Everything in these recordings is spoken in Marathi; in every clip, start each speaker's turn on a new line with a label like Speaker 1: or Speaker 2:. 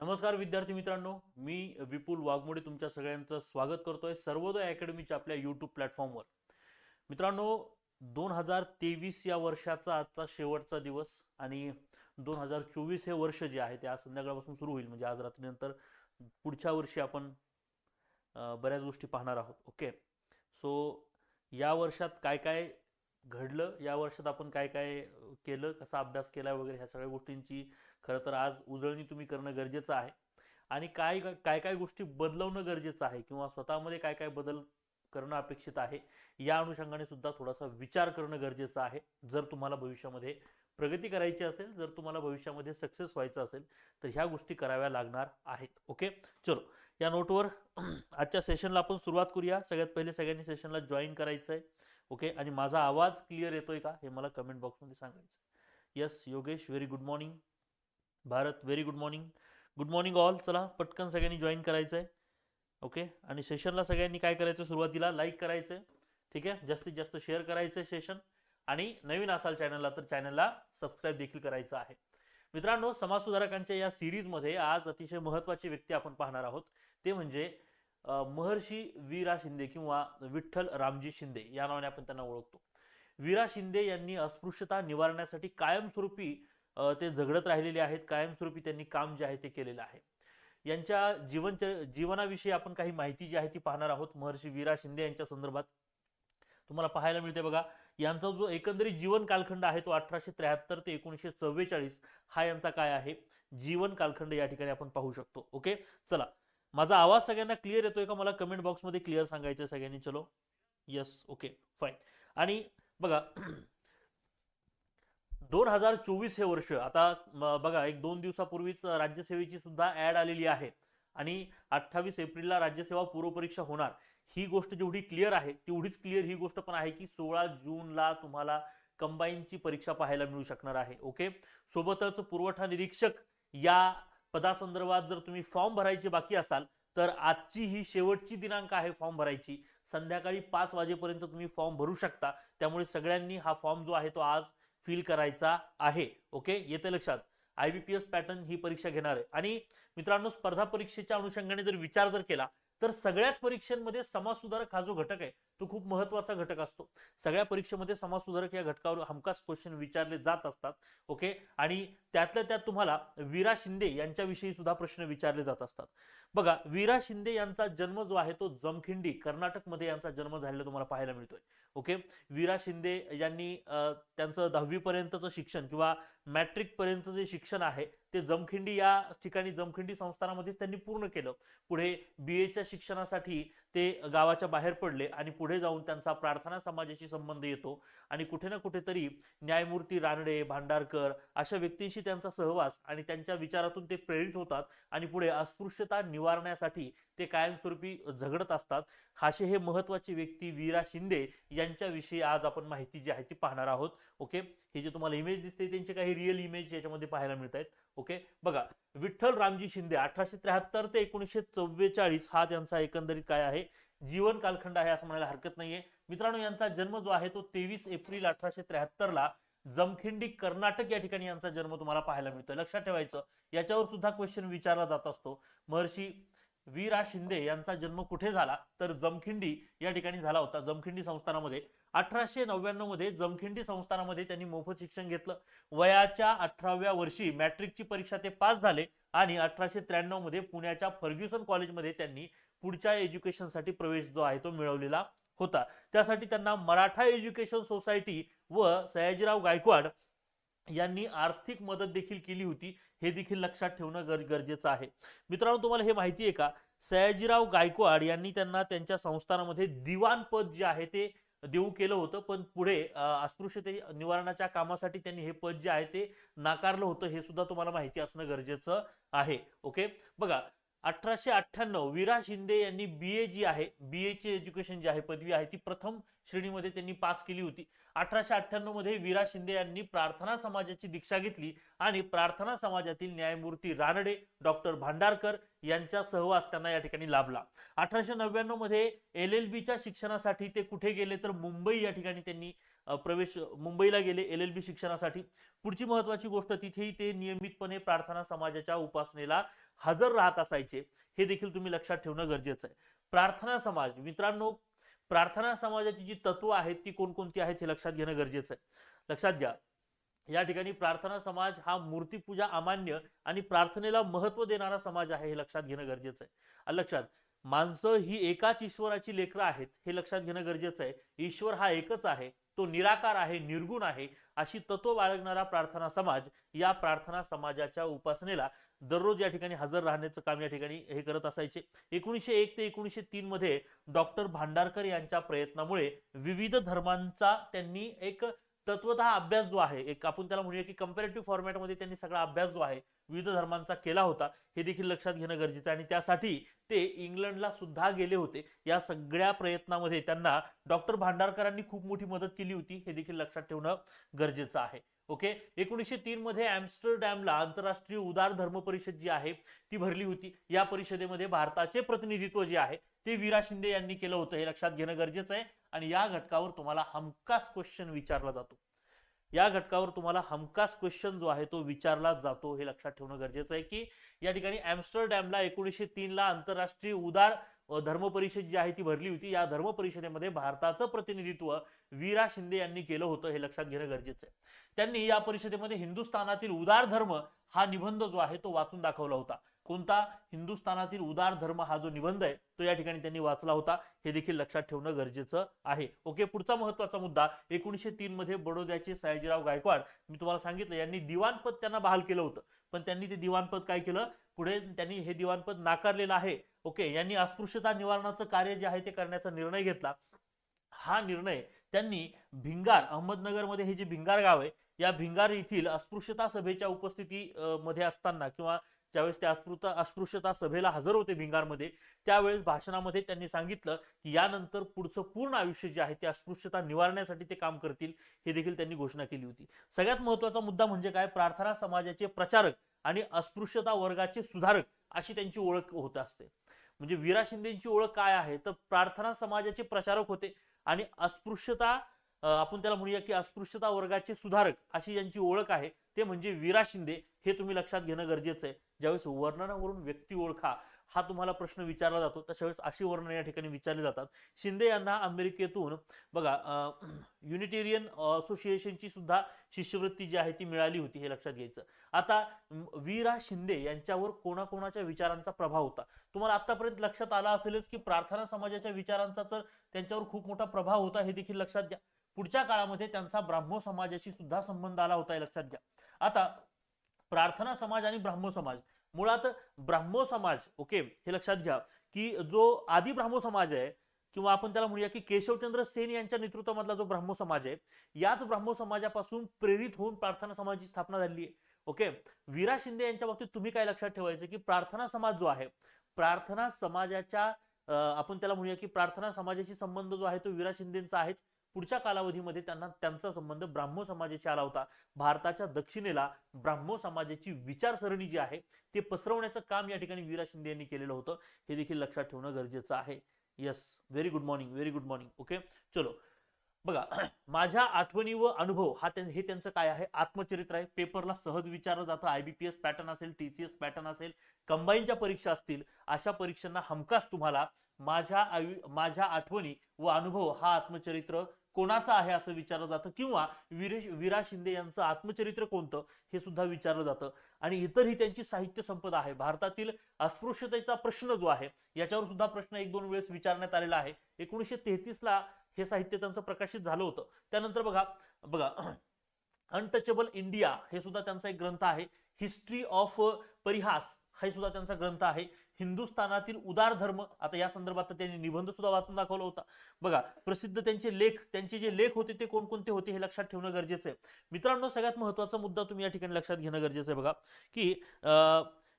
Speaker 1: नमस्कार विद्यार्थी मित्रांनो मी विपुल वाघमोडे तुमच्या सगळ्यांचं स्वागत करतोय सर्वोदय अकॅडमीच्या आपल्या यूट्यूब प्लॅटफॉर्मवर मित्रांनो दोन हजार तेवीस या वर्षाचा आजचा शेवटचा दिवस आणि दोन हजार चोवीस हे वर्ष जे आहे ते आज संध्याकाळपासून सुरू होईल म्हणजे आज रात्रीनंतर पुढच्या वर्षी आपण बऱ्याच गोष्टी पाहणार आहोत ओके? सो या वर्षात काय काय घडलं या वर्षात आपण काय काय केलं कसा अभ्यास केला वगैरे ह्या सगळ्या गोष्टींची खरं तर आज उजळणी तुम्ही करणं गरजेचं आहे. आणि काय काय काय गोष्टी बदलवणं गरजेचं आहे किंवा स्वतःमध्ये काय काय बदल करणं अपेक्षित आहे या अनुषंगाने सुद्धा थोडासा विचार करणं गरजेचं आहे. जर तुम्हाला भविष्यामध्ये प्रगती करायची असेल जर तुम्हाला भविष्यामध्ये सक्सेस व्हायचं असेल तर ह्या गोष्टी कराव्या लागणार आहेत. ओके? चलो. या नोटवर आजच्या सेशनला आपण सुरुवात करूया. सगळ्यात पहिले सगळ्यांनी सेशनला जॉईन करायचं आहे ओके? आणि माझा आवाज क्लिअर येतोय का? हे मला कमेंट बॉक्समध्ये सांगायचं yes Yogesh very good morning Bharat very good morning good morning all चला पटकन सगळ्यांनी जॉईन करायचं आहे ओके आणि सेशनला सगळ्यांनी काय करायचं? सुरुवातीला लाईक करायचं. आहे ठीक आहे? जास्तीत जास्त शेअर करायचं आहे सेशन आणि नवीन असाल चॅनलला तर चॅनलला सबस्क्राईब देखील करायचं आहे. मित्रांनो समाजसुधारकांच्या या सिरीजमध्ये आज अतिशय महत्त्वाची व्यक्ती आपण पाहणार आहोत. ते म्हणजे महर्षी वीरा शिंदे किंवा विठ्ठल रामजी शिंदे. या नावाने आपण त्यांना ओळखतो. वीरा शिंदे यांनी अस्पृश्यता निवारण्यासाठी कायमस्वरूपी ते झगडत राहिलेले आहेत कायमस्वरूपी त्यांनी काम जे आहे ते केलेलं आहे. यांच्या जीवन जीवनाविषयी आपण काही माहिती जी आहे ती पाहणार आहोत. महर्षी वीरा शिंदे यांच्या संदर्भात. तुम्हाला पाहायला मिळते बघा यांचा जो एकंदरीत जीवन कालखंड आहे तो अठराशे त्र्याहत्तर ते एकोणीसशे चव्वेचाळीस हा यांचा काय आहे? जीवन कालखंड या ठिकाणी आपण पाहू शकतो. ओके? चला. माझा आवाज सगळ्यांना क्लिअर येतोय का? मला कमेंट बॉक्समध्ये क्लिअर सांगायचं आहे सगळ्यांनी. चलो. येस ओके फाईन आणि बघा दोन हजार चोवीस हे वर्ष आता बघा एक दोन दिवसापूर्वीच राज्यसेवेची सुद्धा ऍड आलेली आहे. आणि अठ्ठावीस एप्रिलला राज्यसेवा पूर्वपरीक्षा होणार. ही गोष्ट जेवढी क्लिअर आहे तेवढीच क्लिअर ही गोष्ट पण आहे की सोळा जूनला तुम्हाला कंबाईनची परीक्षा पाहायला मिळू शकणार आहे ओके? सोबतच पुरवठा निरीक्षक या पदासंदर्भात जर तुम्ही फॉर्म भरायचे बाकी असाल तर आजची ही शेवटची दिनांक आहे फॉर्म भरायची. संध्याकाळी पाच वाजेपर्यंत तुम्ही फॉर्म भरू शकता. त्यामुळे सगळ्यांनी हा फॉर्म जो आहे तो आज फिल करायचा आहे. ओके येते लक्षात. I B P S pattern ही परीक्षा घेणार आहे. आणि मित्रांनो स्पर्धा परीक्षेच्या अनुषंगाने जर विचार जर केला तर सगळ्याच परीक्षांमध्ये समाजसुधारक हा जो घटक आहे तो खूप महत्त्वाचा घटक असतो. सगळ्या परीक्षेमध्ये समाजसुधारक या घटकावर हमखास क्वेश्चन विचारले जात असतात ओके आणि त्यातल्या त्यात तुम्हाला वीरा शिंदे यांच्याविषयी सुद्धा प्रश्न विचारले जात असतात. बघा वीरा शिंदे यांचा जन्म जो आहे तो जमखिंडी कर्नाटकमध्ये यांचा जन्म झालेला तुम्हाला पाहायला मिळतोय ओके वीरा शिंदे यांनी त्यांचं दहावीपर्यंतचं शिक्षण किंवा मॅट्रिकपर्यंतचं जे शिक्षण आहे ते जमखिंडी या ठिकाणी जमखिंडी संस्थानामध्येच त्यांनी पूर्ण केलं. पुढे बी एच्या शिक्षणासाठी ते गावाच्या बाहेर पडले आणि पुढे जाऊन त्यांचा प्रार्थना समाजाशी संबंध येतो. आणि कुठे ना कुठेतरी न्यायमूर्ती रानडे भांडारकर अशा व्यक्तींशी त्यांचा सहवास आणि त्यांच्या विचारातून ते प्रेरित होतात आणि पुढे अस्पृश्यता निवारण्यासाठी ते कायमस्वरूपी झगडत असतात. असे हे महत्त्वाचे व्यक्ती वीरा शिंदे यांच्याविषयी आज आपण माहिती जी आहे ती पाहणार आहोत. ओके? हे जे तुम्हाला इमेज दिसते त्यांचे काही रिअल इमेज याच्यामध्ये पाहायला मिळत आहेत ओके? बघा विठ्ठल रामजी शिंदे अठराशे त्र्याहत्तर ते एकोणीसशे चव्वेचाळीस हा त्यांचा एकंदरीत काय आहे? जीवन कालखंड आहे असं म्हणायला हरकत नाहीये. मित्रांनो यांचा जन्म जो आहे तो तेवीस एप्रिल अठराशे त्र्याहत्तर ला जमखिंडी कर्नाटक या ठिकाणी यांचा जन्म तुम्हाला पाहायला मिळतोय. लक्षात ठेवायचं याच्यावर सुद्धा क्वेश्चन विचारला जात असतो. महर्षी वीरा शिंदे यांचा जन्म कुठे झाला? तर जमखिंडी या ठिकाणी झाला होता जमखिंडी संस्थानामध्ये. अठराशे नव्याण्णवमध्ये जमखिंडी संस्थानामध्ये त्यांनी मोफत शिक्षण घेतलं. वयाच्या अठराव्या वर्षी मॅट्रिकची परीक्षा ते पास झाले आणि अठराशे त्र्याण्णवमध्ये पुण्याच्या फर्ग्युसन कॉलेजमध्ये त्यांनी पुढच्या एज्युकेशनसाठी प्रवेश जो आहे तो मिळवलेला होता. त्यासाठी त्यांना मराठा एज्युकेशन सोसायटी व सयाजीराव गायकवाड यांनी आर्थिक मदत देखील केली होती. हे देखील लक्षात ठेवणं गर गरजेचं आहे. मित्रांनो तुम्हाला हे माहिती आहे का? सयाजीराव गायकवाड यांनी त्यांना त्यांच्या संस्थानामध्ये दिवाण पद जे आहे ते देऊ केलं होतं पण पुढे अस्पृश्यते निवारणाच्या कामासाठी त्यांनी हे पद जे आहे ते नाकारलं होतं हे सुद्धा तुम्हाला माहिती असणं गरजेचं आहे. ओके? बघा अठराशे अठ्ठ्याण्णव विरा शिंदे यांनी बी ए जी आहे बी ची एज्युकेशन जी आहे पदवी आहे ती प्रथम श्रेणीमध्ये त्यांनी पास केली होती. अठराशे अठ्ठ्याण्णवमध्ये वीरा शिंदे यांनी प्रार्थना समाजाची दीक्षा घेतली आणि प्रार्थना समाजातील न्यायमूर्ती रानडे डॉक्टर भांडारकर यांच्या सहवास त्यांना या ठिकाणी लाभला. अठराशे नव्याण्णवमध्ये एल एल बीच्या शिक्षणासाठी ते कुठे गेले तर मुंबई या ठिकाणी त्यांनी प्रवेश मुंबईला गेले एल एल बी शिक्षणासाठी. पुढची महत्वाची गोष्ट तिथेही ते नियमितपणे प्रार्थना समाजाच्या उपासनेला हजर राहत असायचे. हे देखील तुम्ही लक्षात ठेवणं गरजेचं आहे. प्रार्थना समाज मित्रांनो प्रार्थना समाजाची जी तत्व आहेत ती कोणकोणती आहेत हे लक्षात घेणं गरजेचं आहे. लक्षात घ्या या ठिकाणी प्रार्थना समाज हा मूर्तीपूजा अमान्य आणि प्रार्थनेला महत्त्व देणारा समाज आहे हे लक्षात घेणं गरजेचं आहे. लक्षात माणसं ही एकाच ईश्वराची लेकरं आहेत हे लक्षात घेणं गरजेचं आहे. ईश्वर हा एकच आहे तो निराकार आहे निर्गुण आहे अशी तत्व बाळगणारा प्रार्थना समाज या प्रार्थना समाजाच्या उपासनेला दररोज या ठिकाणी हजर राहण्याचं काम या ठिकाणी हे करत असायचे. एकोणीसशे एक ते एकोणीसशे तीन मध्ये डॉक्टर भांडारकर यांच्या प्रयत्नामुळे विविध धर्मांचा त्यांनी एक तत्वतः अभ्यास जो आहे एक आपण त्याला म्हणूया की कम्पॅरेटिव्ह फॉर्मॅटमध्ये त्यांनी सगळा अभ्यास जो आहे विविध धर्मांचा केला होता. हे देखील लक्षात घेणं गरजेचं आहे. आणि त्यासाठी ते इंग्लंडला सुद्धा गेले होते. या सगळ्या प्रयत्नामध्ये त्यांना डॉक्टर भांडारकरांनी खूप मोठी मदत केली होती. हे देखील लक्षात ठेवणं गरजेचं आहे. ओके? एकोणीसशे तीन मध्ये आंतरराष्ट्रीय उदार धर्म परिषद जी आहे ती भरली होती. या परिषदेमध्ये भारताचे प्रतिनिधित्व जे आहे ते वीरा शिंदे यांनी केलं होतं. हे लक्षात घेणं गरजेचं आहे आणि या घटकावर तुम्हाला हमखास क्वेश्चन विचारला जातो. या घटकावर तुम्हाला हमखास क्वेश्चन जो आहे तो विचारला जातो. हे लक्षात ठेवणं गरजेचं आहे की या ठिकाणी ॲम्स्टरडॅमला एकोणीसशे तीनला आंतरराष्ट्रीय उदार धर्मपरिषद जी आहे ती भरली होती. या धर्मपरिषदेमध्ये भारताचं प्रतिनिधित्व वीरा शिंदे यांनी केलं होतं हे लक्षात घेणं गरजेचं आहे. त्यांनी या परिषदेमध्ये हिंदुस्थानातील उदार धर्म हा निबंध जो आहे तो वाचून दाखवला होता. कोणता? हिंदुस्थानातील उदार धर्म हा जो निबंध आहे तो या ठिकाणी त्यांनी वाचला होता. हे देखील लक्षात ठेवणं गरजेचं आहे. ओके पुढचा महत्त्वाचा मुद्दा एकोणीसशे तीन मध्ये बडोद्याचे सयाजीराव गायकवाड मी तुम्हाला सांगितलं यांनी दिवाणपद त्यांना बहाल केलं होतं. पण त्यांनी ते दिवाणपद काय केलं? पुढे त्यांनी हे दिवाणपद नाकारलेलं आहे. ओके यांनी अस्पृश्यता निवारणाचं कार्य जे आहे ते करण्याचा निर्णय घेतला. हा निर्णय त्यांनी भिंगार अहमदनगरमध्ये हे जे भिंगार गाव आहे या भिंगार येथील अस्पृश्यता सभेच्या उपस्थिती मध्ये असताना किंवा ज्यावेळेस ते अस्पृता अस्पृश्यता सभेला हजर होते भिंगारमध्ये त्यावेळेस भाषणामध्ये त्यांनी सांगितलं की यानंतर पुढचं पूर्ण आयुष्य जे आहे ते अस्पृश्यता निवारण्यासाठी ते काम करतील हे देखील त्यांनी घोषणा केली होती. सगळ्यात महत्त्वाचा मुद्दा म्हणजे काय? प्रार्थना समाजाचे प्रचारक आणि अस्पृश्यता वर्गाचे सुधारक अशी त्यांची ओळख होत असते. म्हणजे वीरा शिंदेची ओळख काय आहे? तर प्रार्थना समाजाचे प्रचारक होते आणि अस्पृश्यता आपण त्याला म्हणूया की अस्पृश्यता वर्गाचे सुधारक अशी ज्यांची ओळख आहे ते म्हणजे वीरा शिंदे हे तुम्ही लक्षात घेणं गरजेचं आहे. ज्यावेळेस वर्णनावरून व्यक्ती ओळखा हा तुम्हाला प्रश्न विचारला जातो. तशा वेळेस अशी वर्णन या ठिकाणी विचारली जातात. शिंदे यांना अमेरिकेतून बघा युनिटेरियन असोसिएशनची सुद्धा शिष्यवृत्ती जी आहे ती मिळाली होती हे लक्षात घ्यायचं. आता वीरा शिंदे यांच्यावर कोणाकोणाच्या विचारांचा प्रभाव होता? तुम्हाला आतापर्यंत लक्षात आला असेलच की प्रार्थना समाजाच्या विचारांचा तर त्यांच्यावर खूप मोठा प्रभाव होता हे देखील लक्षात घ्या. पुढच्या काळामध्ये त्यांचा ब्राह्मो समाजाशी सुद्धा संबंध आला होता हे लक्षात घ्या. आता प्रार्थना समाज आणि ब्राह्मो समाज मुळात ब्राह्मो समाज ओके हे लक्षात घ्या की जो आदी ब्राह्मो समाज आहे किंवा आपण त्याला म्हणूया की केशवचंद्र सेन यांच्या नेतृत्वामधला जो ब्राह्मो समाज आहे याच ब्राह्मो समाजापासून प्रेरित होऊन प्रार्थना समाजाची स्थापना झाली आहे. ओके वीरा शिंदे यांच्या बाबतीत तुम्ही काय लक्षात ठेवायचं की प्रार्थना समाज जो आहे प्रार्थना समाजाच्या आपण त्याला म्हणूया की प्रार्थना समाजाशी संबंध जो आहे तो वीरा शिंदेचा आहेच. पुढच्या कालावधीमध्ये त्यांना त्यांचा संबंध ब्राह्मो समाजाशी आला होता. भारताच्या दक्षिणेला ब्राह्मो समाजाची विचारसरणी जी आहे ते पसरवण्याचं काम या ठिकाणी वीरा शिंदे यांनी केलेलं होतं. हे देखील लक्षात ठेवणं गरजेचं आहे. Yes very good morning very good morning okay चलो. बघा माझ्या आठवणी व अनुभव हा त्यां- हे त्यांचं काय आहे? आत्मचरित्र आहे. पेपरला सहज विचारलं जातं. आयबीपीएस पॅटर्न असेल टीसीएस पॅटर्न असेल कंबाईनच्या परीक्षा असतील अशा परीक्षांना हमखास तुम्हाला माझ्या आयु माझ्या आठवणी व अनुभव हा आत्मचरित्र कोणाचा आहे असं विचारलं जातं? किंवा वीरेश विरा शिंदे यांचं आत्मचरित्र कोणतं? हे सुद्धा विचारलं जातं. आणि इतरही त्यांची साहित्य संपदा आहे. भारतातील अस्पृश्यतेचा प्रश्न जो आहे याच्यावर सुद्धा प्रश्न एक दोन वेळेस विचारण्यात आलेला आहे. एकोणीसशे तेहतीसला हे साहित्य त्यांचं प्रकाशित झालं होतं. त्यानंतर बघा बघा अनटचेबल इंडिया हे सुद्धा त्यांचा एक ग्रंथ आहे. हिस्ट्री ऑफ परिहास. हे सुद्धा त्यांचा ग्रंथ आहे. हिंदुस्थानातील उदार धर्म आता या संदर्भात तर त्यांनी निबंध सुद्धा वाचून दाखवला होता. बघा प्रसिद्ध त्यांचे लेख त्यांचे जे लेख होते ते कोणकोणते होते हे लक्षात ठेवणं गरजेचं आहे. मित्रांनो सगळ्यात महत्त्वाचा मुद्दा तुम्ही या ठिकाणी लक्षात घेणं गरजेचं आहे बघा की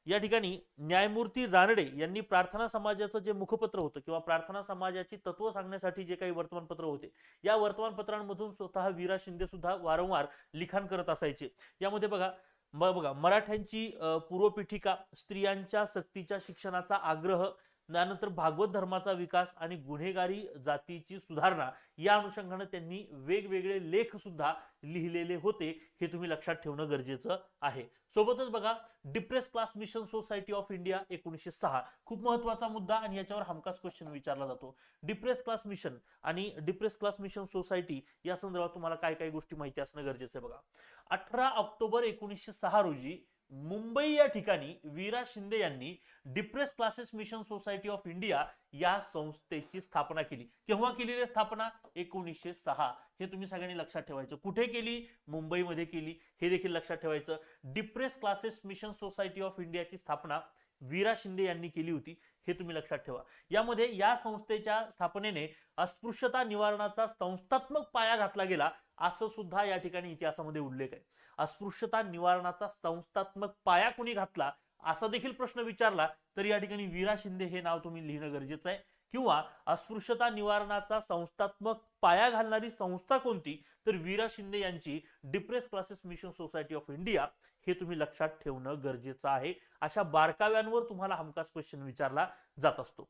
Speaker 1: या ठिकाणी न्यायमूर्ती रानडे यांनी प्रार्थना समाजाचं जे मुखपत्र होतं किंवा प्रार्थना समाजाची तत्व सांगण्यासाठी जे काही वर्तमानपत्र होते या वर्तमानपत्रांमधून स्वतः वीरा शिंदे सुद्धा वारंवार लिखाण करत असायचे. यामध्ये बघा बघा मराठ्यांची पूर्वपीठिका स्त्रियांच्या सक्तीच्या शिक्षणाचा आग्रह त्यानंतर भागवत धर्माचा विकास आणि गुन्हेगारी जातीची सुधारणा या अनुषंगानं त्यांनी वेगवेगळे लेख सुद्धा लिहिलेले होते हे तुम्ही लक्षात ठेवणं गरजेचं आहे. सोबतच बघा depress class mission society of India एकोणीसशे सहा खूप महत्त्वाचा मुद्दा आणि याच्यावर हमखास क्वेश्चन विचारला जातो. डिप्रेस क्लास मिशन आणि डिप्रेस क्लास मिशन सोसायटी या संदर्भात तुम्हाला काय काय गोष्टी माहिती असणं गरजेचं आहे बघा. अठरा ऑक्टोबर एकोणीसशे सहा रोजी मुंबई या ठिकाणी वीरा शिंदे यांनी depress classes mission society of India या संस्थेची स्थापना केली. केव्हा केलेली स्थापना? एकोणीसशे सहा. हे तुम्ही सगळ्यांनी लक्षात ठेवायचं. कुठे केली? मुंबईमध्ये केली. हे देखील लक्षात ठेवायचं. Depress classes mission society of इंडियाची स्थापना वीरा शिंदे यांनी केली होती. हे तुम्ही लक्षात ठेवा. यामध्ये या संस्थेच्या स्थापनेने अस्पृश्यता निवारणाचा संस्थात्मक पाया घातला गेला. असं सुद्धा या ठिकाणी इतिहासामध्ये उल्लेख आहे. अस्पृश्यता निवारणाचा संस्थात्मक पाया कुणी घातला असा देखील प्रश्न विचारला तर या ठिकाणी वीरा शिंदे हे नाव तुम्ही लिहिणं गरजेचं आहे. किंवा अस्पृश्यता निवारणाचा संस्थात्मक पाया घालणारी संस्था कोणती? तर वीरा शिंदे यांची depress classes mission society of India हे तुम्ही लक्षात ठेवणं गरजेचं आहे. अशा बारकाव्यांवर तुम्हाला हमखास क्वेश्चन विचारला जात असतो.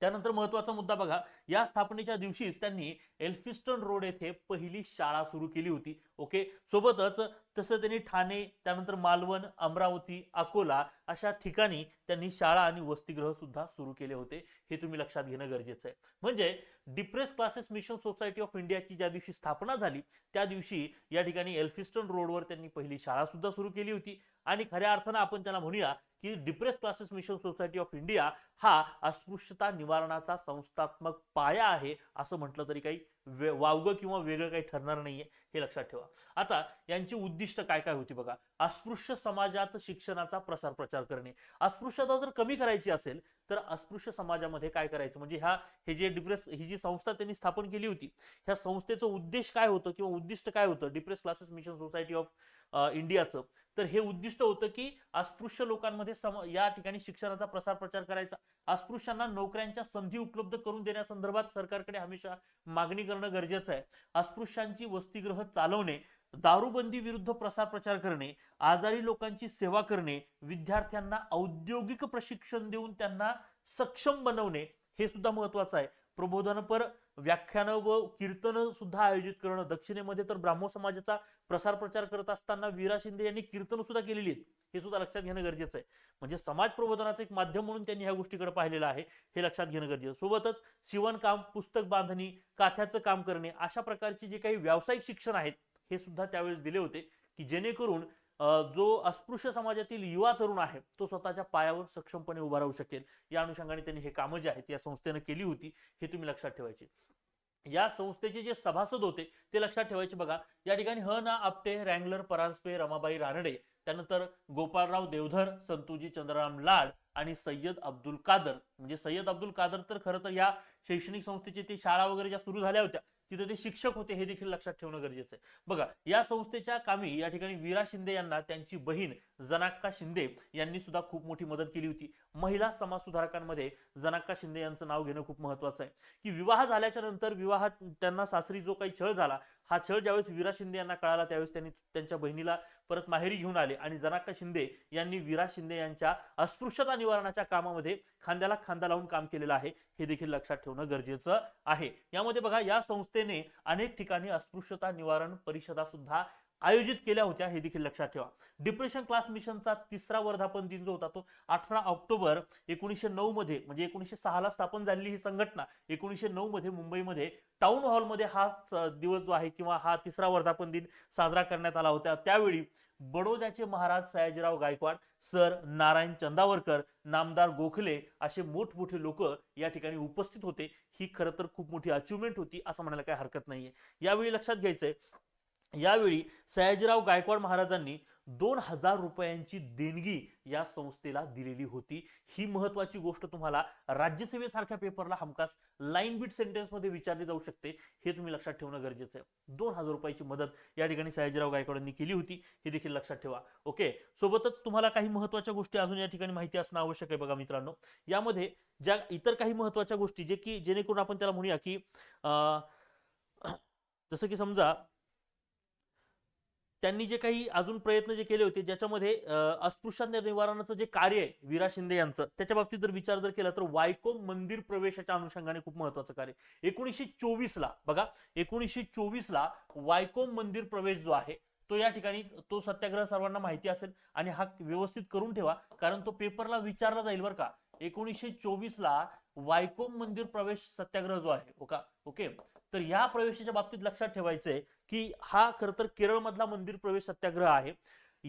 Speaker 1: त्यानंतर महत्त्वाचा मुद्दा बघा. या स्थापनेच्या दिवशीच त्यांनी एल्फिस्टन रोड येथे पहिली शाळा सुरू केली होती. ओके? सोबतच तसं त्यांनी ठाणे त्यानंतर मालवण अमरावती अकोला अशा ठिकाणी त्यांनी शाळा आणि वसतिगृह सुद्धा सुरू केले होते. हे तुम्ही लक्षात घेणं गरजेचं आहे. म्हणजे depress classes mission society of इंडियाची ज्या दिवशी स्थापना झाली त्या दिवशी या ठिकाणी एल्फिस्टन रोडवर त्यांनी पहिली शाळा सुद्धा सुरू केली होती. आणि खऱ्या अर्थानं आपण त्याला म्हणूया की depress classes mission society of India हा अस्पृश्यता निवारणाचा संस्थात्मक पाया आहे असं म्हटलं तरी काही वे- वावगं किंवा वेगळं काही ठरणार नाहीये हे लक्षात ठेवा. आता यांची उद्दिष्ट काय काय होती बघा. अस्पृश्य समाजात शिक्षणाचा प्रसार प्रचार करणे. अस्पृश्यता जर कमी करायची असेल तर अस्पृश्य समाजामध्ये काय करायचं? म्हणजे ह्या हे जे डिप्रेस ही जी संस्था त्यांनी स्थापन केली होती ह्या संस्थेचं उद्देश काय होतं किंवा उद्दिष्ट काय होतं? Depress classes mission society of इंडियाचं. तर हे उद्दिष्ट होतं की अस्पृश्य लोकांमध्ये सम या ठिकाणी शिक्षणाचा प्रसार प्रचार करायचा. अस्पृश्यांना नोकऱ्यांच्या संधी उपलब्ध करून देण्यासंदर्भात सरकारकडे हमेशा मागणी करणं गरजेचं आहे. अस्पृश्यांची वसतिगृह चालवणे दारूबंदी विरुद्ध प्रसार प्रचार करणे आजारी लोकांची सेवा करणे विद्यार्थ्यांना औद्योगिक प्रशिक्षण देऊन त्यांना सक्षम बनवणे हे सुद्धा महत्वाचं आहे. प्रबोधनपर व्याख्यानं व कीर्तनं सुद्धा आयोजित करणं. दक्षिणेमध्ये तर ब्राह्मो समाजाचा प्रसार प्रचार करत असताना वीरा शिंदे यांनी कीर्तन सुद्धा केलेली आहेत. हे सुद्धा लक्षात घेणं गरजेचं आहे. म्हणजे समाज प्रबोधनाचं एक माध्यम म्हणून त्यांनी ह्या गोष्टीकडे पाहिलेलं आहे हे लक्षात घेणं गरजेचं सोबतच शिवणकाम पुस्तक बांधणी काथ्याचं काम करणे अशा प्रकारचे जे काही व्यावसायिक शिक्षण आहेत हे सुद्धा त्यावेळेस दिले होते की जेणेकरून जो अस्पृश्य समाजातील युवा तरुण आहे तो स्वतःच्या पायावर सक्षमपणे उभा राहू शकेल. या अनुषंगाने त्यांनी हे कामं जे आहेत या संस्थेनं केली होती हे तुम्ही लक्षात ठेवायचे. या संस्थेचे जे सभासद होते ते लक्षात ठेवायचे बघा या ठिकाणी ह ना आपटे रँगलर परांजपे रमाबाई रानडे त्यानंतर गोपाळराव देवधर संतुजी चंद्रराम लाड आणि सय्यद अब्दुल कादर. म्हणजे सय्यद अब्दुल कादर तर खरं तर या शैक्षणिक संस्थेचे ते शाळा वगैरे ज्या सुरू झाल्या होत्या तिथे ते शिक्षक होते हे देखील लक्षात ठेवणं गरजेचं आहे. बघा या संस्थेच्या कामी या ठिकाणी वीरा शिंदे यांना त्यांची बहीण जनाक्का शिंदे यांनी सुद्धा खूप मोठी मदत केली होती. महिला समाज सुधारकांमध्ये जनाक्का शिंदे यांचं नाव घेणं खूप महत्वाचं आहे. की विवाह झाल्याच्यानंतर विवाहात त्यांना सासरी जो काही छळ झाला हा छळ ज्यावेळेस वीरा शिंदे यांना कळाला त्यावेळेस त्यांनी त्यांच्या बहिणीला परत माहेरी घेऊन आले. आणि जनाक्का शिंदे यांनी वीरा शिंदे यांच्या अस्पृश्यता निवारणाच्या कामामध्ये खांद्याला खांदा लावून काम केलेलं आहे हे देखील लक्षात ठेवणं गरजेचं आहे. यामध्ये बघा या संस्थेने अनेक ठिकाणी अस्पृश्यता निवारण परिषदा सुद्धा आयोजित केल्या होत्या हे देखील लक्षात ठेवा. डिप्रेशन क्लास मिशनचा तिसरा वर्धापन दिन जो होता तो अठरा ऑक्टोबर एकोणीसशे नऊ मध्ये म्हणजे एकोणीसशे सहाला स्थापन झालेली ही संघटना एकोणीसशे नऊ मध्ये मुंबईमध्ये टाउन हॉलमध्ये हा दिवस जो आहे किंवा हा तिसरा वर्धापन दिन साजरा करण्यात आला होता. त्यावेळी बडोद्याचे महाराज सयाजीराव गायकवाड सर नारायण चंदावरकर नामदार गोखले असे मोठमोठे लोक या ठिकाणी उपस्थित होते. ही खरं तर खूप मोठी अचिव्हमेंट होती असं म्हणायला काही हरकत नाहीये. यावेळी लक्षात घ्यायचंय यावेळी सयाजीराव गायकवाड महाराजांनी दोन हजार रुपयांची देणगी या संस्थेला दिलेली होती. ही महत्वाची गोष्ट तुम्हाला राज्यसेवेसारख्या पेपरला हमखास लाईन बीट सेंटेन्समध्ये विचारली जाऊ शकते. हे तुम्ही लक्षात ठेवणं गरजेचं आहे. दोन हजार रुपयाची मदत या ठिकाणी सयाजीराव गायकवाडांनी केली होती. हे देखील लक्षात ठेवा. ओके. सोबतच तुम्हाला काही महत्त्वाच्या गोष्टी अजून या ठिकाणी माहिती असणं आवश्यक आहे बघा मित्रांनो. यामध्ये ज्या इतर काही महत्त्वाच्या गोष्टी जे की जेणेकरून आपण त्याला म्हणूया की जसं की समजा त्यांनी जे काही अजून प्रयत्न जे केले होते ज्याच्यामध्ये अं, अस्पृश्यता निवारणाचं जे कार्य आहे वीरा शिंदे यांचं त्याच्या बाबतीत जर विचार जर केला तर वायकोम मंदिर प्रवेशाच्या अनुषंगाने खूप महत्वाचं कार्य एकोणीसशे चोवीस ला बघा एकोणीसशे चोवीस ला वायकोम मंदिर प्रवेश जो आहे तो या ठिकाणी तो सत्याग्रह सर्वांना माहिती असेल आणि हा व्यवस्थित करून ठेवा कारण तो पेपरला विचारला जाईल बरं का. एकोणीसशे चोवीस ला वायकोम मंदिर प्रवेश सत्याग्रह जो आहे हो ओका ओके? तर या प्रवेशाच्या बाबतीत लक्षात ठेवायचंय की हा खर तर केरळ मधला मंदिर प्रवेश सत्याग्रह आहे.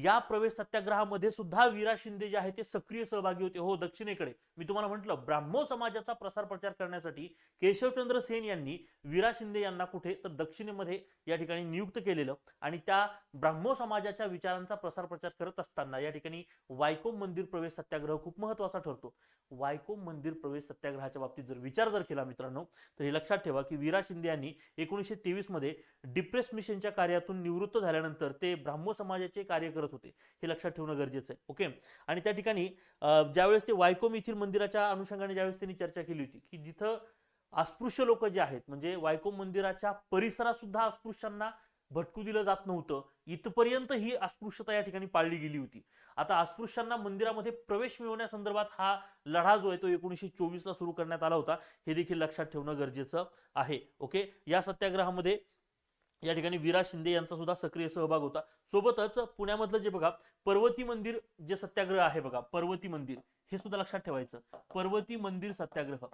Speaker 1: या प्रवेश सत्याग्रहामध्ये सुद्धा वीरा शिंदे जे आहे ते सक्रिय सहभागी होते. हो दक्षिणेकडे. मी तुम्हाला म्हटलं ब्राह्मो समाजाचा प्रसार प्रचार करण्यासाठी केशवचंद्र सेन यांनी वीरा शिंदे यांना कुठे तर दक्षिणेमध्ये या ठिकाणी नियुक्त केलेलं आणि त्या ब्राह्मो समाजाच्या विचारांचा प्रसार प्रचार करत असताना या ठिकाणी वायकोम मंदिर प्रवेश सत्याग्रह खूप महत्त्वाचा ठरतो. वायकोम मंदिर प्रवेश सत्याग्रहाच्या बाबतीत जर विचार जर केला मित्रांनो तर हे लक्षात ठेवा की वीरा शिंदे यांनी एकोणीसशे तेवीसमध्ये डिप्रेस मिशनच्या कार्यातून निवृत्त झाल्यानंतर ते ब्राह्मो समाजाचे कार्य करत होते. हे लक्षात ठेवणं गरजेचं आहे. ओके आणि त्या ठिकाणी ज्यावेळेस ते वायकोम येथील मंदिराच्या अनुषंगाने ज्यावेळेस त्यांनी चर्चा केली होती की जिथं अस्पृश्य लोक जे आहेत म्हणजे वायकोम मंदिराच्या परिसरात सुद्धा अस्पृश्यांना भटकू दिलं जात नव्हतं. इथपर्यंत ही अस्पृश्यता या ठिकाणी पाळली गेली होती. आता अस्पृश्यांना मंदिरामध्ये प्रवेश मिळवण्यासंदर्भात हा लढा जो आहे तो एकोणीसशे चोवीसला सुरू करण्यात आला होता. हे देखील लक्षात ठेवणं गरजेचं आहे. ओके या सत्याग्रहामध्ये या ठिकाणी विरा शिंदे यांचा सुद्धा सक्रिय सहभाग होता. सोबतच पुण्यामधलं जे बघा पर्वती मंदिर जे सत्याग्रह आहे बघा पर्वती मंदिर हे सुद्धा लक्षात ठेवायचं. पर्वती मंदिर सत्याग्रह.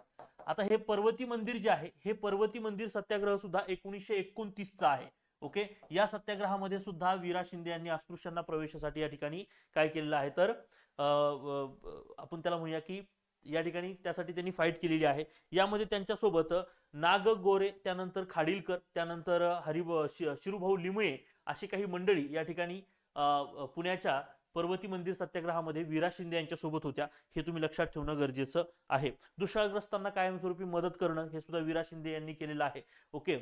Speaker 1: आता हे पर्वती मंदिर जे आहे हे पर्वती मंदिर सत्याग्रह सुद्धा एकोणीसशे एकोणतीसचा आहे. ओके? या सत्याग्रहामध्ये सुद्धा वीरा शिंदे यांनी अस्पृश्यांना प्रवेशासाठी या ठिकाणी काय केलेलं आहे? तर अं, आपण त्याला म्हणूया की या ठिकाणी त्यासाठी त्यांनी फाईट केलेली आहे. यामध्ये त्यांच्यासोबत नाग गोरे त्यानंतर खाडीलकर त्यानंतर हरिभ शिरुभाऊ लिमये अशी काही मंडळी या ठिकाणी पुण्याच्या पर्वती मंदिर सत्याग्रहामध्ये वीरा शिंदे यांच्या सोबत होत्या. हे तुम्ही लक्षात ठेवणं गरजेचं आहे. दुष्काळग्रस्तांना कायमस्वरूपी मदत करणं हे सुद्धा वीरा शिंदे यांनी केलेलं आहे. ओके.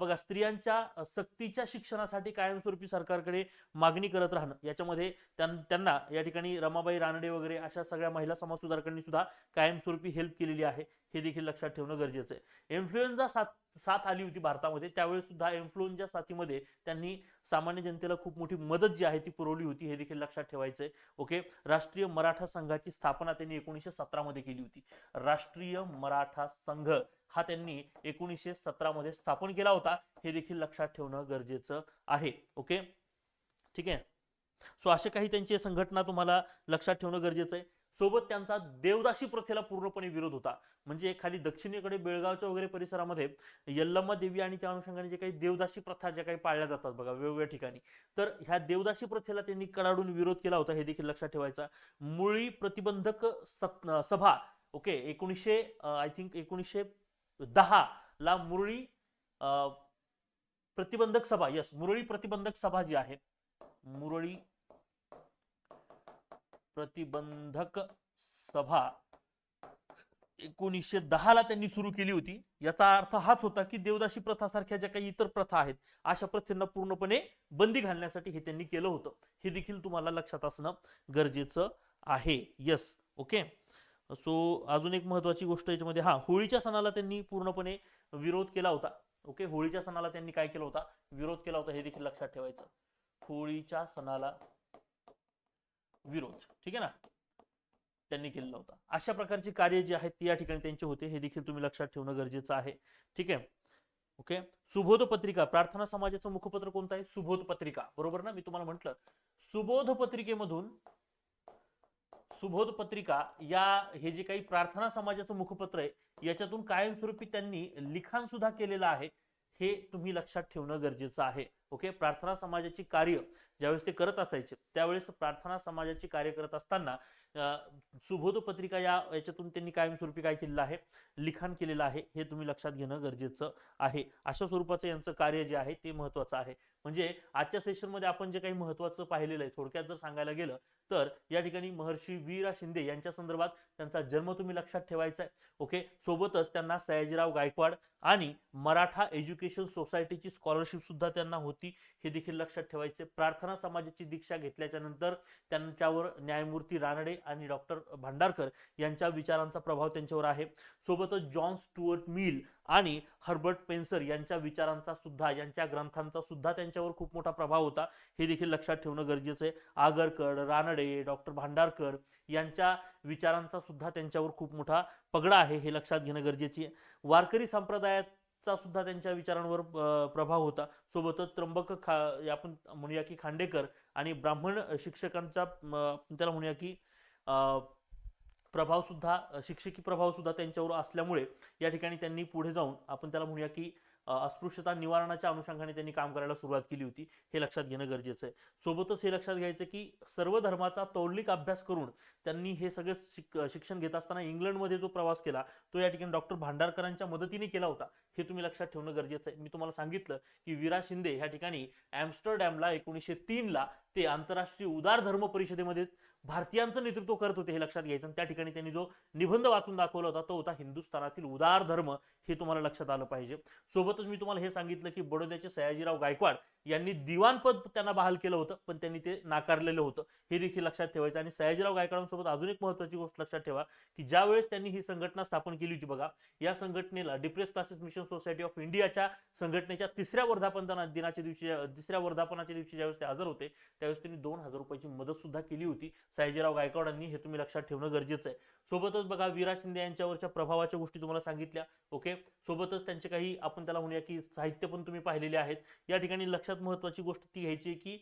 Speaker 1: बघा स्त्रियांच्या सक्तीच्या शिक्षणासाठी कायमस्वरूपी सरकारकडे मागणी करत राहणं याच्यामध्ये त्यां- त्यांना या ठिकाणी रमाबाई रानडे वगैरे अशा सगळ्या महिला समाज सुधारकांनी सुद्धा कायमस्वरूपी हेल्प केलेली आहे. हे देखील लक्षात ठेवणं गरजेचं आहे. इन्फ्लुएन्झा साथ साथ आली होती भारतामध्ये. त्यावेळेस सुद्धा इन्फ्लुएन्झा साथीमध्ये त्यांनी सामान्य जनतेला खूप मोठी मदत जी आहे ती पुरवली होती हे देखील लक्षात ठेवायचं आहे ओके? राष्ट्रीय मराठा संघाची स्थापना त्यांनी एकोणीसशे सतरा मध्ये केली होती. राष्ट्रीय मराठा संघ हा त्यांनी एकोणीसशे सतरा मध्ये स्थापन केला होता. हे देखील लक्षात ठेवणं गरजेचं आहे. ओके? ठीक आहे? सो असे काही त्यांची संघटना तुम्हाला लक्षात ठेवणं गरजेचं आहे. सोबत त्यांचा देवदासी प्रथेला पूर्णपणे विरोध होता. म्हणजे खाली दक्षिणेकडे बेळगावच्या वगैरे परिसरामध्ये यल्लम्मा देवी आणि त्या अनुषंगाने जे काही देवदासी प्रथा ज्या काही पाळल्या जातात बघा वेगवेगळ्या ठिकाणी. तर ह्या देवदासी प्रथेला त्यांनी कडाडून विरोध केला होता हे देखील लक्षात ठेवायचा. मुळी प्रतिबंधक सभा ओके एकोणीसशे आय थिंक एकोणीसशे दहा ला मुरळी प्रतिबंधक सभा यस मुरळी प्रतिबंधक सभा जी आहे मुरळी प्रतिबंधक सभा. एकोणीसशे दहाला त्यांनी सुरू केली होती. याचा अर्थ हाच होता की देवदासी प्रथा सारख्या ज्या काही इतर प्रथा आहेत अशा प्रथेंना पूर्णपणे बंदी घालण्यासाठी हे त्यांनी केलं होतं. हे देखील तुम्हाला लक्षात असणं गरजेचं आहे. यस ओके सो अजून एक महत्वाची गोष्ट याच्यामध्ये हा होळीच्या सणाला त्यांनी पूर्णपणे विरोध केला होता. ओके होळीच्या सणाला त्यांनी काय केलं होता? विरोध केला होता हे देखील लक्षात ठेवायचं. होळीच्या सणाला विरोध ठीक आहे ना? त्यांनी केलेला होता. अशा प्रकारची कार्य जी आहेत ती या ठिकाणी त्यांचे होते. हे देखील तुम्ही लक्षात ठेवणं गरजेचं आहे. ठीक आहे? ओके? सुबोध पत्रिका प्रार्थना समाजाचं मुखपत्र कोणतं आहे? सुबोध पत्रिका बरोबर ना? मी तुम्हाला म्हटलं सुबोध पत्रिकेमधून सुबोध पत्रिका या हे जे काही प्रार्थना समाजाचं मुखपत्र आहे याच्यातून कायमस्वरूपी त्यांनी लिखाण सुद्धा केलेलं आहे हे तुम्ही लक्षात ठेवणं गरजेचं आहे. ओके? प्रार्थना समाजाची कार्य ज्यावेळेस ते करत असायचे त्यावेळेस प्रार्थना समाजाची कार्य करत असताना सुबोध पत्रिका या याच्यातून त्यांनी कायमस्वरूपी काय केलेलं आहे? लिखाण केलेलं आहे. हे तुम्ही लक्षात घेणं गरजेचं आहे. अशा स्वरूपाचं यांचं कार्य जे आहे ते महत्वाचं आहे. म्हणजे आजच्या सेशनमध्ये आपण जे काही महत्वाचं पाहिलेलं आहे थोडक्यात जर सांगायला गेलं तर या ठिकाणी महर्षी वीरा शिंदे यांच्या संदर्भात त्यांचा जन्म तुम्ही लक्षात ठेवायचा आहे. ओके? सोबतच त्यांना सयाजीराव गायकवाड आणि मराठा एज्युकेशन सोसायटीची स्कॉलरशिप सुद्धा त्यांना होती. हे देखील लक्षात ठेवायचे. प्रार्थना समाजाची दीक्षा घेतल्याच्या नंतर त्यांच्यावर न्यायमूर्ती रानडे आणि डॉक्टर भांडारकर यांच्या विचारांचा प्रभाव त्यांच्यावर आहे. सोबतच जॉन स्टुअर्ट मिल आणि हर्बर्ट पेन्सर यांच्या विचारांचा सुद्धा यांच्या ग्रंथांचा सुद्धा त्यांच्यावर खूप मोठा प्रभाव होता. हे देखील लक्षात ठेवणं गरजेचं आहे. आगरकर रानडे डॉक्टर भांडारकर यांच्या विचारांचा सुद्धा त्यांच्यावर खूप मोठा पगडा आहे हे लक्षात घेणं गरजेचे आहे. वारकरी संप्रदायात चा सुद्धा त्यांच्या विचारांवर प्रभाव होता. सोबतच त्र्यंबक खा आपण म्हणूया की खांडेकर आणि ब्राह्मण शिक्षकांचा त्याला म्हणूया की प्रभाव सुद्धा शिक्षकी प्रभाव सुद्धा त्यांच्यावर असल्यामुळे या ठिकाणी त्यांनी पुढे जाऊन आपण त्याला म्हणूया की अस्पृश्यता निवारणाच्या अनुषंगाने त्यांनी काम करायला सुरुवात केली होती. हे लक्षात घेणं गरजेचं आहे. सोबतच हे लक्षात घ्यायचं की सर्व धर्माचा तौलिक अभ्यास करून त्यांनी हे सगळे शिक शिक्षण घेत असताना इंग्लंडमध्ये जो प्रवास केला तो या ठिकाणी डॉक्टर भांडारकरांच्या मदतीने केला होता. हे तुम्ही लक्षात ठेवणं गरजेचं आहे. मी तुम्हाला सांगितलं की विरा शिंदे ह्या ठिकाणी ॲम्स्टरडॅमला एकोणीसशे तीनला ते आंतरराष्ट्रीय उदार धर्म परिषदेमध्ये भारतीयांचं नेतृत्व करत होते हे लक्षात घ्यायचं. आणि त्या ठिकाणी त्यांनी जो निबंध वाचून दाखवला होता तो होता हिंदुस्थानातील उदार धर्म हे तुम्हाला लक्षात आलं पाहिजे. सोबतच मी तुम्हाला हे सांगितलं की बडोद्याचे सयाजीराव गायकवाड यांनी दिवाणपद त्यांना बहाल केलं होतं पण त्यांनी ते नाकारलेलं होतं. हे देखील लक्षात ठेवायचं. आणि सयाजीराव गायकवाडांसोबत अजून एक महत्वाची गोष्ट लक्षात ठेवा की ज्यावेळेस त्यांनी ही संघटना स्थापन केली होती बघा या संघटनेला depress classes mission society of इंडियाच्या संघटनेच्या तिसऱ्या वर्धापन दिनाच्या दिवशी तिसऱ्या वर्धापनाच्या दिवशी ज्यावेळेस ते हजर होते त्यावेळेस त्यांनी दोन हजार रुपयाची मदत सुद्धा केली होती. सयाजीराव गायकवाडांनी हे तुम्ही लक्षात ठेवणं गरजेचं आहे. सोबतच बघा विरा शिंदे यांच्यावरच्या प्रभावाच्या गोष्टी तुम्हाला सांगितल्या. ओके? सोबतच त्यांचे काही आपण त्याला म्हणूया की साहित्य पण तुम्ही पाहिलेले आहेत. या ठिकाणी लक्षात महत्वाची गोष्ट ती घ्यायची आहे की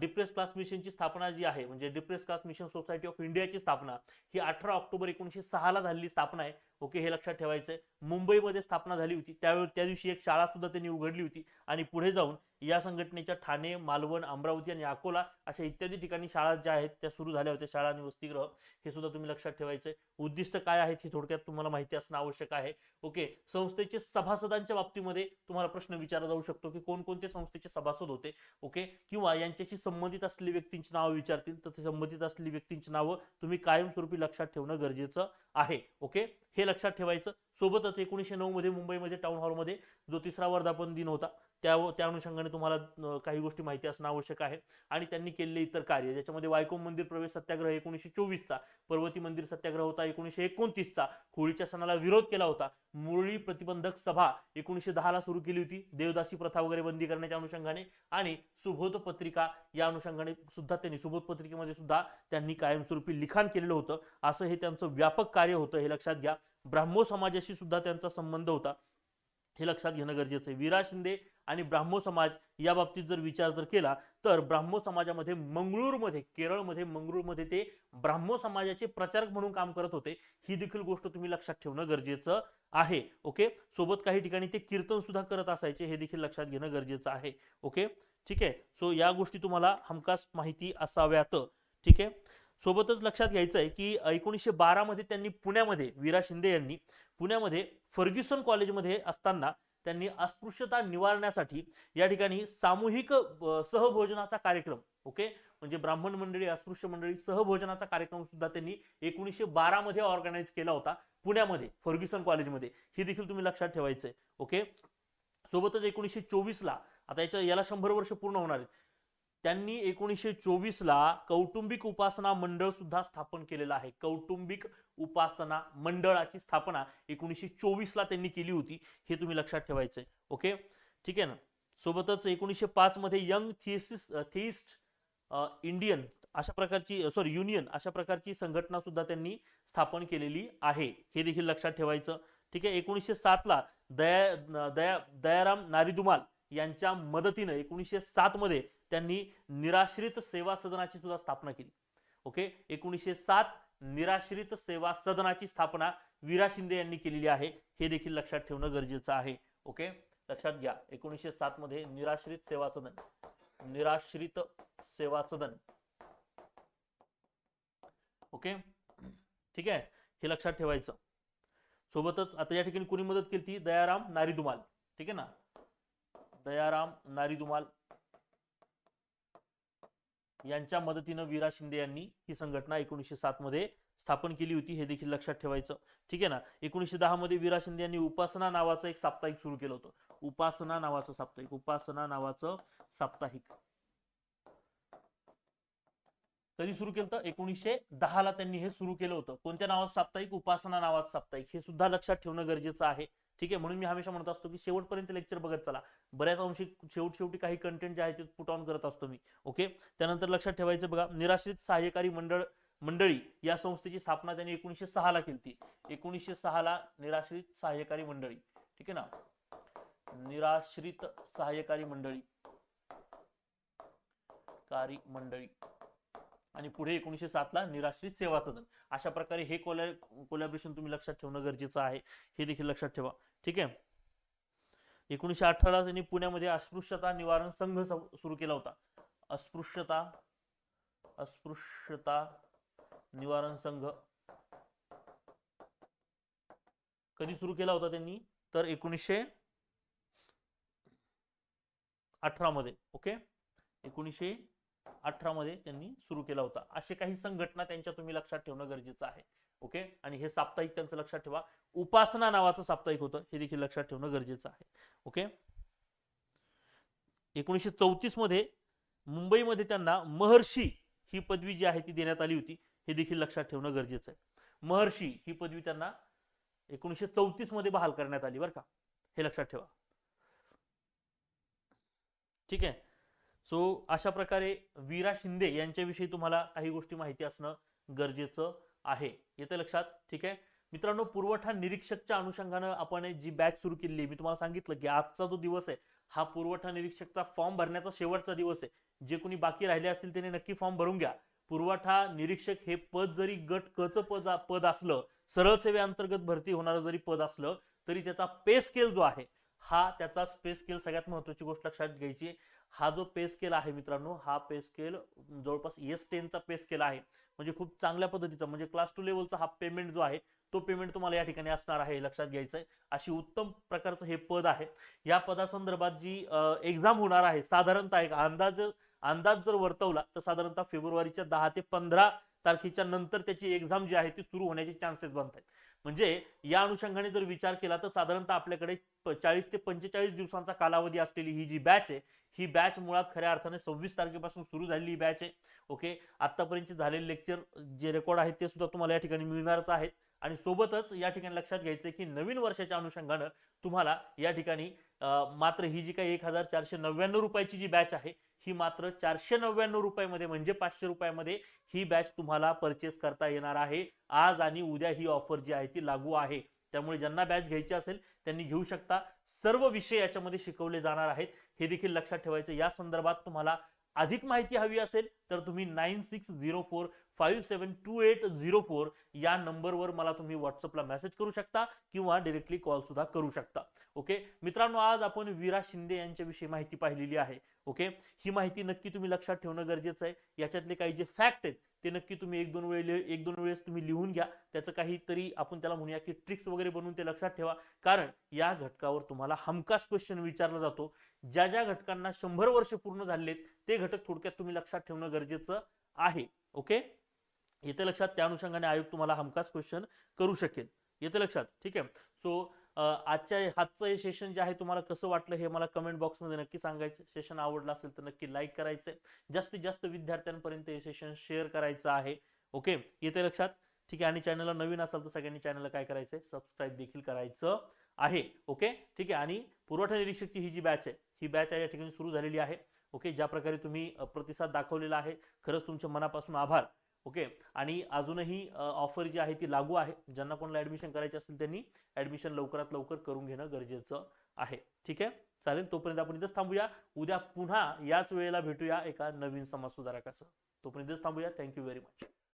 Speaker 1: डिप्रेस क्लास मिशनची स्थापना जी आहे म्हणजे depress class mission society of इंडियाची स्थापना ही अठरा ऑक्टोबर एकोणीसशे सहाला झालेली स्थापना आहे. ओके हे लक्षात ठेवायचं आहे मुंबईमध्ये स्थापना झाली होती. त्यावेळी त्या दिवशी एक शाळा सुद्धा त्यांनी उघडली होती. आणि पुढे जाऊन या संघटनेच्या ठाणे मालवण अमरावती आणि अकोला अशा इत्यादी ठिकाणी शाळा ज्या आहेत त्या सुरू झाल्या होत्या. शाळा आणि वसतिगृह हे सुद्धा तुम्ही लक्षात ठेवायचं उद्दिष्ट काय आहेत हे थोडक्यात तुम्हाला माहिती असणं आवश्यक आहे. ओके संस्थेचे सभासदांच्या बाबतीमध्ये तुम्हाला प्रश्न विचारला जाऊ शकतो की कोणकोणते संस्थेचे सभासद होते. ओके किंवा यांच्याशी संबंधित असलेली व्यक्तींची नावं विचारतील. तर संबंधित असलेली व्यक्तींची नावं तुम्ही कायमस्वरूपी लक्षात ठेवणं गरजेचं आहे. ओके हे लक्षात ठेवायचं. सोबतच एकोणीसशे नऊ मध्ये मुंबईमध्ये टाउन हॉलमध्ये जो तिसरा वर्धापन दिन होता त्या त्या अनुषंगाने तुम्हाला काही गोष्टी माहिती असणं आवश्यक आहे. आणि त्यांनी केलेले इतर कार्य ज्याच्यामध्ये वायकोम मंदिर प्रवेश सत्याग्रह एकोणीसशे चोवीसचा पर्वती मंदिर सत्याग्रह होता एकोणीसशे एकोणतीसचा होळीच्या सणाला विरोध केला होता. मुरळी प्रतिबंधक सभा एकोणीसशे दहाला सुरू केली होती देवदासी प्रथा वगैरे बंदी करण्याच्या अनुषंगाने. आणि सुबोध पत्रिका या अनुषंगाने सुद्धा त्यांनी सुबोध पत्रिकेमध्ये सुद्धा त्यांनी कायमस्वरूपी लिखाण केलेलं होतं. असं हे त्यांचं व्यापक कार्य होतं हे लक्षात घ्या. ब्राह्मो समाजाशी सुद्धा त्यांचा संबंध होता. हे लक्षात घेणं गरजेचं आहे. विरा शिंदे आणि ब्राह्मो समाज या बाबतीत जर विचार जर केला तर ब्राह्मो समाजामध्ये मंगळूरमध्ये केरळमध्ये मंगळूरमध्ये ते ब्राह्मो समाजाचे प्रचारक म्हणून काम करत होते. ही देखील गोष्ट तुम्ही लक्षात ठेवणं गरजेचं आहे. ओके? सोबत काही ठिकाणी ते कीर्तन सुद्धा करत असायचे हे देखील लक्षात घेणं गरजेचं आहे. ओके? ठीक आहे? सो या गोष्टी तुम्हाला हमखास माहिती असाव्यात. ठीक आहे? सोबतच लक्षात घ्यायचं आहे की एकोणीसशे बारामध्ये त्यांनी पुण्यामध्ये विरा शिंदे यांनी पुण्यामध्ये फर्ग्युसन कॉलेजमध्ये असताना त्यांनी अस्पृश्यता निवारण्यासाठी या ठिकाणी सामूहिक सहभोजनाचा कार्यक्रम ओके? म्हणजे ब्राह्मण मंडळी अस्पृश्य मंडळी सहभोजनाचा कार्यक्रम सुद्धा त्यांनी एकोणीसशे बारामध्ये ऑर्गनाईज केला होता पुण्यामध्ये फर्ग्युसन कॉलेजमध्ये. हे देखील तुम्ही लक्षात ठेवायचंय ओके? सोबतच एकोणीसशे चोवीसला आता याच्या याला शंभर वर्ष पूर्ण होणार आहेत. त्यांनी एकोणीसशे चोवीसला कौटुंबिक उपासना मंडळ सुद्धा स्थापन केलेलं आहे. कौटुंबिक उपासना मंडळाची स्थापना एकोणीसशे चोवीसला त्यांनी केली होती. हे तुम्ही लक्षात ठेवायचंय. ओके? ठीक आहे ना? सोबतच एकोणीसशे पाच मध्ये यंग थिएसिस थिइस्ट इंडियन अशा प्रकारची सॉरी युनियन अशा प्रकारची संघटना सुद्धा त्यांनी स्थापन केलेली आहे. हे देखील लक्षात ठेवायचं. ठीक आहे? एकोणीसशे सातला दया दया दयाराम नारीदुमाल यांच्या मदतीनं एकोणीसशे सात मध्ये त्यांनी निराश्रित सेवा सदनाची सुद्धा स्थापना केली. ओके एकोणीसशे सात निराश्रित सेवा सदनाची स्थापना विरा शिंदे यांनी केलेली आहे. हे देखील लक्षात ठेवणं गरजेचं आहे. ओके लक्षात घ्या एकोणीसशे सात मध्ये निराश्रित सेवा सदन निराश्रित सेवा सदन. ओके ठीक आहे? हे लक्षात ठेवायचं. सोबतच आता या ठिकाणी कोणी मदत केली ती दयाराम नारीदुमाल ठीक आहे ना? दयाराम नारीदुमाल यांच्या मदतीनं वीरा शिंदे यांनी ही संघटना एकोणीसशे सात मध्ये स्थापन केली होती हे देखील लक्षात ठेवायचं. ठीक आहे ना? एकोणीसशे दहा मध्ये वीरा शिंदे यांनी उपासना नावाचं एक साप्ताहिक सुरू केलं होतं. उपासना नावाचं साप्ताहिक उपासना नावाचं साप्ताहिक. कधी सुरू केलं होतं? एकोणीसशे दहा ला त्यांनी हे सुरू केलं होतं. कोणत्या नावाचं साप्ताहिक? उपासना नावाचं साप्ताहिक. हे सुद्धा लक्षात ठेवणं गरजेचं आहे. ठीक आहे? म्हणून मी हमेशा म्हणत असतो की शेवटपर्यंत लेक्चर बघत चला. बऱ्याच अंशी शेवट शेवटी काही कंटेंट जे आहे ते पुट ऑन करत असतो मी. ओके त्यानंतर लक्षात ठेवायचं बघा निराश्रित सहाय्यकारी मंडळ मंडळी या संस्थेची स्थापना त्यांनी एकोणीसशे सहा ला केली एकोणीसशे सहा ला निराश्रित सहाय्यकारी मंडळी. ठीक आहे ना? निराश्रित सहाय्यकारी मंडळी. कारी मंडळी. आणि पुढे एकोणीसशे सातला निराश्रित सेवा सदन. अशा प्रकारे हे कोलॅ कोलॅबरेशन तुम्ही लक्षात ठेवणं गरजेचं आहे. हे देखील लक्षात ठेवा. ठीक आहे? एकोणीसशे अठरा त्यांनी पुण्यामध्ये अस्पृश्यता निवारण संघ सुरू केला होता. अस्पृश्यता अस्पृश्यता निवारण संघ कधी सुरू केला होता त्यांनी? तर एकोणीसशे अठरा मध्ये. ओके? एकोणीसशे अठरा मध्ये त्यांनी सुरू केला होता. असे काही संघटना त्यांच्या तुम्ही लक्षात ठेवणं गरजेचं आहे. ओके आणि हे साप्ताहिक त्यांचं लक्षात ठेवा. उपासना नावाचं साप्ताहिक होतं. हे देखील लक्षात ठेवणं गरजेचं आहे. ओके एकोणीसशे चौतीसमध्ये मुंबईमध्ये त्यांना महर्षी ही पदवी जी आहे ती देण्यात आली होती. हे देखील लक्षात ठेवणं गरजेचं आहे. महर्षी ही पदवी त्यांना एकोणीसशे चौतीसमध्ये बहाल करण्यात आली बरं का? हे लक्षात ठेवा. ठीक आहे? सो अशा प्रकारे वीरा शिंदे यांच्याविषयी तुम्हाला काही गोष्टी माहिती असणं गरजेचं आहे. येतं लक्षात? ठीक आहे? मित्रांनो पुरवठा निरीक्षकच्या अनुषंगानं आपण जी बॅच सुरू केली मी तुम्हाला सांगितलं की आजचा जो दिवस आहे हा पुरवठा निरीक्षकचा फॉर्म भरण्याचा शेवटचा दिवस आहे. जे कोणी बाकी राहिले असतील त्याने नक्की फॉर्म भरून घ्या. पुरवठा निरीक्षक हे पद जरी गट कच पद पद असलं सरळ सेवेअंतर्गत भरती होणारं जरी पद असलं तरी त्याचा पे स्केल जो आहे हा त्याचा पे स्केल सगळ्यात महत्वाची गोष्ट लक्षात घ्यायची हा जो पे स्केल आहे मित्रांनो हा पे स्केल जवळपास एस टेनचा पे स्केल आहे. म्हणजे खूप चांगल्या पद्धतीचा म्हणजे क्लास टू लेवलचा हा पेमेंट जो आहे तो पेमेंट तुम्हाला या ठिकाणी असणार आहे लक्षात घ्यायचं आहे अशी उत्तम प्रकारचं हे पद आहे. या पदासंदर्भात जी एक्झाम होणार आहे साधारणतः एक अंदाज अंदाज जर वर्तवला तर साधारणतः फेब्रुवारीच्या दहा ते पंधरा तारखेच्या नंतर त्याची एक्झाम जी आहे ती सुरू होण्याचे चान्सेस बनत आहेत म्हणजे या अनुषंगाने जर विचार केला तर साधारणतः आपल्याकडे चाळीस ते पंचेचाळीस दिवसांचा कालावधी असलेली ही जी बॅच आहे ही बॅच मुळात खऱ्या अर्थाने सव्वीस तारखेपासून सुरू झालेली ही बॅच आहे. ओके आतापर्यंत झालेले लेक्चर जे रेकॉर्ड आहेत ते सुद्धा तुम्हाला या ठिकाणी मिळणारच आहेत. आणि सोबतच या ठिकाणी लक्षात घ्यायचं की नवीन वर्षाच्या अनुषंगानं तुम्हाला या ठिकाणी मात्र ही जी काही एक हजार चारशे नव्याण्णव रुपयाची जी बॅच आहे ही मात्र चारशे नव्याण्णव रुपयामध्ये म्हणजे पाचशे रुपयामध्ये ही बॅच तुम्हाला परचेस करता येणार आहे. आज आणि उद्या ही ऑफर जी आहे ती लागू आहे. त्यामुळे ज्यांना बॅच घ्यायची असेल त्यांनी घेऊ शकता. सर्व विषय याच्यामध्ये शिकवले जाणार आहेत. हे देखील लक्षात ठेवायचं. या संदर्भात तुम्हाला अधिक माहिती हवी असेल तर तुम्ही nine six zero four five seven two eight zero four या नंबरवर मला तुम्ही व्हॉट्सअपला मेसेज करू शकता किंवा डिरेक्टली कॉल सुद्धा करू शकता. ओके मित्रांनो आज आपण वीरा शिंदे यांच्याविषयी माहिती पाहिलेली आहे. ओके ही माहिती नक्की तुम्ही लक्षात ठेवणं गरजेचं आहे. याच्यातले काही जे फॅक्ट आहेत ते नक्की तुम्ही एक दोन वेळे एक दोन वेळेस तुम्ही लिहून घ्या. त्याचं काहीतरी आपण त्याला म्हणूया की ट्रिक्स वगैरे बनवून ते लक्षात ठेवा. कारण या घटकावर तुम्हाला हमखास क्वेश्चन विचारला जातो. ज्या ज्या घटकांना शंभर वर्ष पूर्ण झालेत ते घटक थोडक्यात तुम्ही लक्षात ठेवणं गरजेचं आहे. ओके येते लक्षात त्या अनुषंगाने आयोग तुम्हाला हमखास क्वेश्चन करू शकेल. येते लक्षात ठीक आहे? सो आजच्या आजचं हे सेशन जे आहे तुम्हाला कसं वाटलं हे मला कमेंट बॉक्समध्ये नक्की सांगायचं. सेशन आवडलं असेल तर नक्की लाईक करायचं. जास्तीत जास्त विद्यार्थ्यांपर्यंत हे सेशन शेअर करायचं आहे. ओके येते लक्षात ठीक आहे? आणि चॅनलला नवीन असाल तर सगळ्यांनी चॅनलला काय करायचंय? सबस्क्राईब देखील करायचं आहे. ओके ठीक आहे? आणि पुरवठा निरीक्षकची ही जी बॅच आहे ही बॅच या ठिकाणी सुरू झालेली आहे. ओके ज्या प्रकारे तुम्ही प्रतिसाद दाखवलेला आहे. खरंच तुमच्या मनापासून आभार. ओके? आणि अजूनही ऑफर जी आहे ती लागू आहे. ज्यांना कोणाला ऍडमिशन करायची असेल त्यांनी ऍडमिशन लवकरात लवकर करून घेणं गरजेचं आहे. ठीक आहे? चालेल? तोपर्यंत आपण इथंच थांबूया. उद्या पुन्हा याच वेळेला भेटूया एका नवीन समाज सुधारकासह तोपर्यंत इथंच थांबूया. Thank you very much